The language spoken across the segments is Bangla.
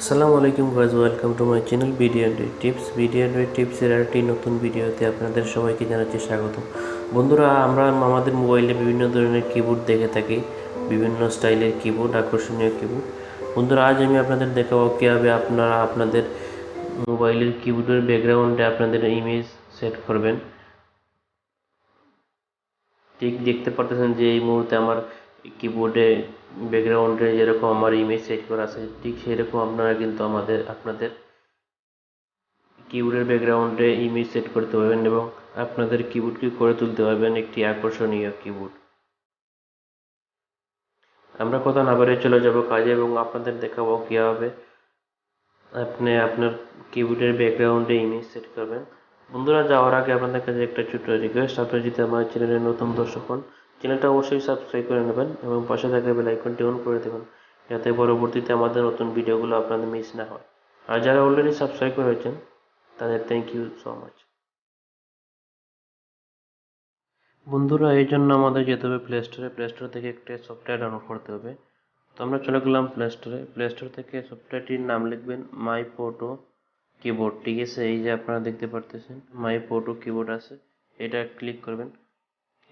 আসসালামু আলাইকুম guys welcome to my channel BD and tips BD and টিপসের আরেকটি নতুন ভিডিওতে আপনাদের সবাইকে জানাচ্ছি স্বাগত বন্ধুরা, আমরা আমাদের মোবাইলে বিভিন্ন ধরনের কিবোর্ড দেখে থাকি, বিভিন্ন স্টাইলের কিবোর্ড আকর্ষণীয় কিবোর্ড বন্ধুরা, আজ আমি আপনাদের দেখাবো কীভাবে আপনারা আপনাদের মোবাইলের কিবোর্ডের ব্যাকগ্রাউন্ডে আপনাদের ইমেজ সেট করবেন। ঠিক দেখতে পারতেছেন যে এই মুহূর্তে আমার কিবোর্ডে ব্যাকগ্রাউন্ডে যেরকম আমার ইমেজ সেট করা আছে, ঠিক সেরকম আপনারা কিন্তু আমাদের, আপনাদের কিবোর্ডের ব্যাকগ্রাউন্ডে ইমেজ সেট করতে পারবেন এবং আপনাদের কিবোর্ডকে করে তুলতে পারবেন একটি আকর্ষণীয় কিবোর্ড আমরা কথা না বাড়িয়ে চলে যাব কাজে এবং আপনাদের দেখাবো কীভাবে আপনি আপনার কিবোর্ডের ব্যাকগ্রাউন্ডে ইমেজ সেট করবেন। বন্ধুরা, যাওয়ার আগে আপনাদের কাছে একটা ছোট্ট রিকোয়েস্ট আপনি যদি আমার চ্যানেলের নতুন দর্শক হন চ্যানেলটা অবশ্যই সাবস্ক্রাইব করে নেবেন এবং পাশে থাকা বেল আইকনটি অন করে দেবেন, যাতে পরবর্তীতে আমাদের নতুন ভিডিওগুলো আপনাদের মিস না হয়। আর যারা অলরেডি সাবস্ক্রাইব করেছেন তাদের থ্যাংক ইউ সো মাচ বন্ধুরা, এই জন্য আমাদের যেতে হবে প্লে স্টোরে প্লে স্টোর থেকে একটা সফটওয়্যার ডাউনলোড করতে হবে। তো আমরা চলে গেলাম প্লে স্টোরে প্লে স্টোর থেকে সফটওয়্যারটির নাম লিখবেন মাই ফটো কিবোর্ড ঠিক আছে? এই যে আপনারা দেখতে পারতেছেন মাই ফটো কিবোর্ড আছে। এটা ক্লিক করবেন।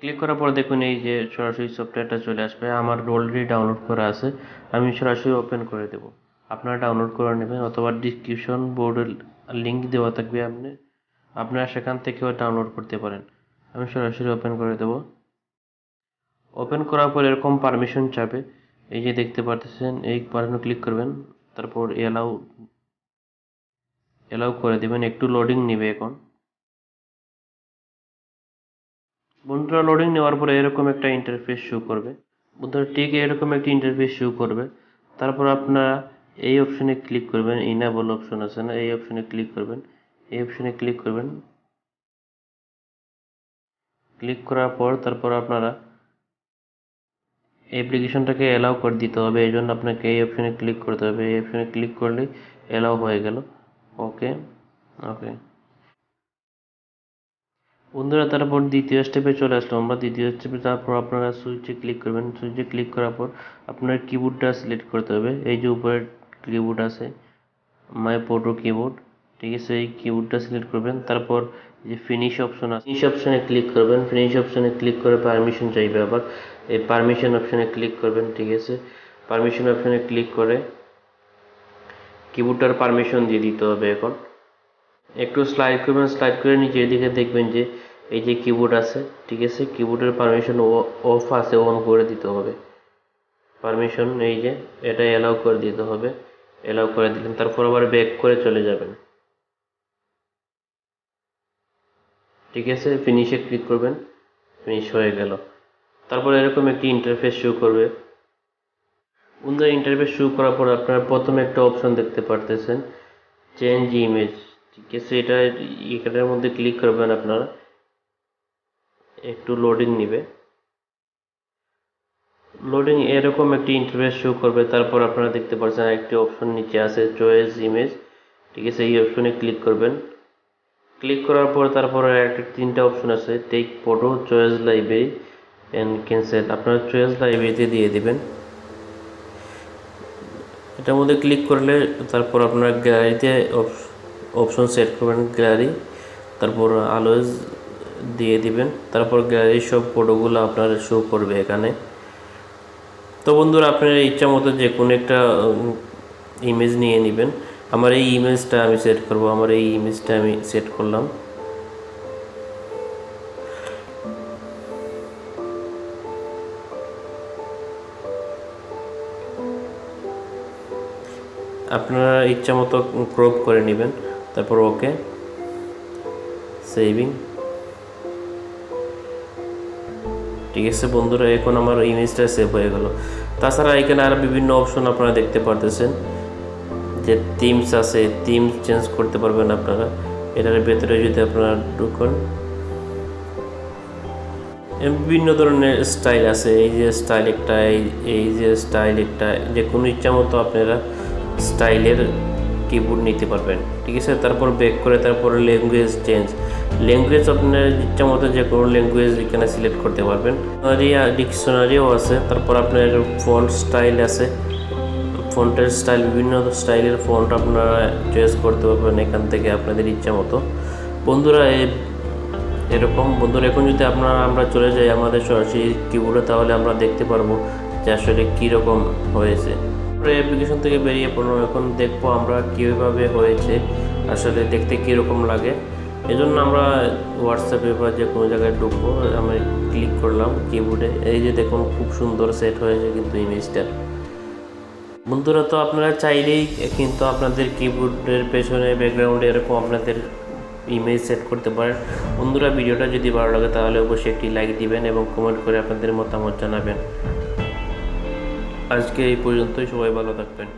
ক্লিক করার পর দেখুন এই যে সরাসরি সফটওয়্যারটা চলে আসবে। আমার অলরেডি ডাউনলোড করা আছে। আমি সরাসরি ওপেন করে দেব। আপনারা ডাউনলোড করে নেবেন অথবা ডিসক্রিপশন বোর্ডের লিঙ্ক দেওয়া থাকবে আপনি। আপনারা সেখান থেকেও ডাউনলোড করতে পারেন। আমি সরাসরি ওপেন করে দেব। ওপেন করার পর এরকম পারমিশন চাবে এই যে দেখতে পারতেছেন, এই পারমিশন ক্লিক করবেন। তারপর এলাউ এলাউ করে দেবেন। একটু লোডিং নেবে এখন। বন্ধুরা লোডিং নেওয়ার পরে এরকম একটা ইন্টারফেস শো করবে। বন্ধুরা ঠিক এরকম একটা ইন্টারফেস শো করবে। তারপর আপনারা এই অপশনে ক্লিক করবেন ইনাবল অপশন আছে না? এই অপশনে ক্লিক করবেন, এই অপশনে ক্লিক করবেন। ক্লিক করার পর তারপর আপনারা অ্যাপ্লিকেশনটাকে অ্যালাউ করে দিতে হবে। এই জন্য আপনাকে এই অপশনে ক্লিক করতে হবে। এই অপশনে ক্লিক করলে অ্যালাউ হয়ে গেল। ওকে ওকে বন্ধুরা, তারপর দ্বিতীয় স্টেপে চলে আসলো আমরা। দ্বিতীয় স্টেপে তারপর আপনারা সুইচে ক্লিক করবেন। সুইচে ক্লিক করার পর আপনার কিবোর্ডটা সিলেক্ট করতে হবে। এই যে উপরে কিবোর্ড আছে মাই ফটো কিবোর্ড ঠিক আছে, এই কিবোর্ডটা সিলেক্ট করবেন। তারপর যে ফিনিশ অপশন আছে ফিনিশ অপশনে ক্লিক করবেন। ফিনিশ অপশনে ক্লিক করে পারমিশন চাইবে আবার। এই পারমিশন অপশনে ক্লিক করবেন, ঠিক আছে। পারমিশন অপশনে ক্লিক করে কিবোর্ডটার পারমিশন দিয়ে দিতে হবে এখন। একটু স্লাইড করবেন স্লাইড করে নিচের দিকে দেখবেন যে এই যে কিবোর্ড আছে, ঠিক আছে? কিবোর্ডের পারমিশন অফ আছে অন করে দিতে হবে। পারমিশন এই যে, এটা অ্যালাউ করে দিতে হবে। অ্যালাউ করে দিলেন, তারপর আবার ব্যাক করে চলে যাবেন। ঠিক আছে? ফিনিশে ক্লিক করবেন ফিনিশ হয়ে গেল। তারপর এরকম একটি ইন্টারফেস শো করবে। বন্ধুরা ইন্টারফেস শুরু করার পর আপনারা প্রথমে একটা অপশন দেখতে পারতেছেন চেঞ্জ ইমেজ ঠিক আছে, এটা এখানের মধ্যে ক্লিক করবেন আপনারা। একটু লোডিং নিবে। লোডিং এরকম একটি ইন্টারফেস শো করবে, তারপর আপনারা দেখতে পাচ্ছেন একটি অপশন নিচে আছে চয়েস ইমেজ ঠিক আছে, এই অপশনে ক্লিক করবেন। ক্লিক করার পর তারপরে একটা তিনটা অপশন আছে take photo choose library and cancel আপনারা চয়েস লাইব্রেরিতে দিয়ে দিবেন। এটার মধ্যে ক্লিক করলে তারপর আপনারা গ্যালারিতে অপশন সেট করবেন গ্যালারি তারপর আলোজ দিয়ে দিবেন, তারপর গ্যালারির সব ফটোগুলো আপনার শো করবে এখানে। তো বন্ধুরা, আপনার ইচ্ছা মতো যে কোনো একটা ইমেজ নিয়ে নেবেন। আমার এই ইমেজটা আমি সেট করব, আমার এই ইমেজটা আমি সেট করলাম। আপনারা ইচ্ছা মতো ক্রপ করে নেবেন। তারপর ওকে সেভিং ঠিক আছে বন্ধুরা, এখন আমার ইমেজটা সেভ হয়ে গেল। তাছাড়া এখানে আরও বিভিন্ন অপশন আপনারা দেখতে পারতেছেন। যে থিমস আছে থিম চেঞ্জ করতে পারবেন আপনারা। এটার ভেতরে যদি আপনারা ঢুকুন। বিভিন্ন ধরনের স্টাইল আছে। এই যে স্টাইল একটা, এই যে স্টাইল একটা, যে কোনো ইচ্ছা মতো আপনারা স্টাইলের কিবোর্ড নিতে পারবেন, ঠিক আছে? তারপর ব্যাক করে তারপর ল্যাঙ্গুয়েজ চেঞ্জ ল্যাঙ্গুয়েজ আপনার ইচ্ছা মতো যে কোনো ল্যাঙ্গুয়েজ এখানে সিলেক্ট করতে পারবেন। ডিকশনারিও আছে। তারপর আপনার ফন্ট স্টাইল আছে। ফন্টের স্টাইল বিভিন্ন স্টাইলের ফন্ট আপনারা চয়েস করতে পারবেন এখান থেকে আপনাদের ইচ্ছা মতো। বন্ধুরা এরকম। বন্ধুরা, এখন যদি আপনারা, আমরা চলে যাই আমাদের সরাসরি কিবোর্ডে তাহলে আমরা দেখতে পারব যে আসলে কীরকম হয়েছে। অ্যাপ্লিকেশন থেকে বেরিয়ে পড়লাম এখন দেখব আমরা কীভাবে হয়েছে, আসলে দেখতে কীরকম লাগে। এজন্য আমরা হোয়াটসঅ্যাপে বা যে কোনো জায়গায় ঢুকবো, আমি ক্লিক করলাম কিবোর্ডে এই যে দেখুন খুব সুন্দর সেট হয়েছে কিন্তু ইমেজটা বন্ধুরা তো আপনারা চাইলেই কিন্তু আপনাদের কিবোর্ডের পেছনে ব্যাকগ্রাউন্ডে এরকম আপনাদের ইমেজ সেট করতে পারেন। বন্ধুরা, ভিডিওটা যদি ভালো লাগে তাহলে অবশ্যই একটি লাইক দিবেন এবং কমেন্ট করে আপনাদের মতামত জানাবেন। আজকে এই পর্যন্তই সবাই ভালো থাকবেন।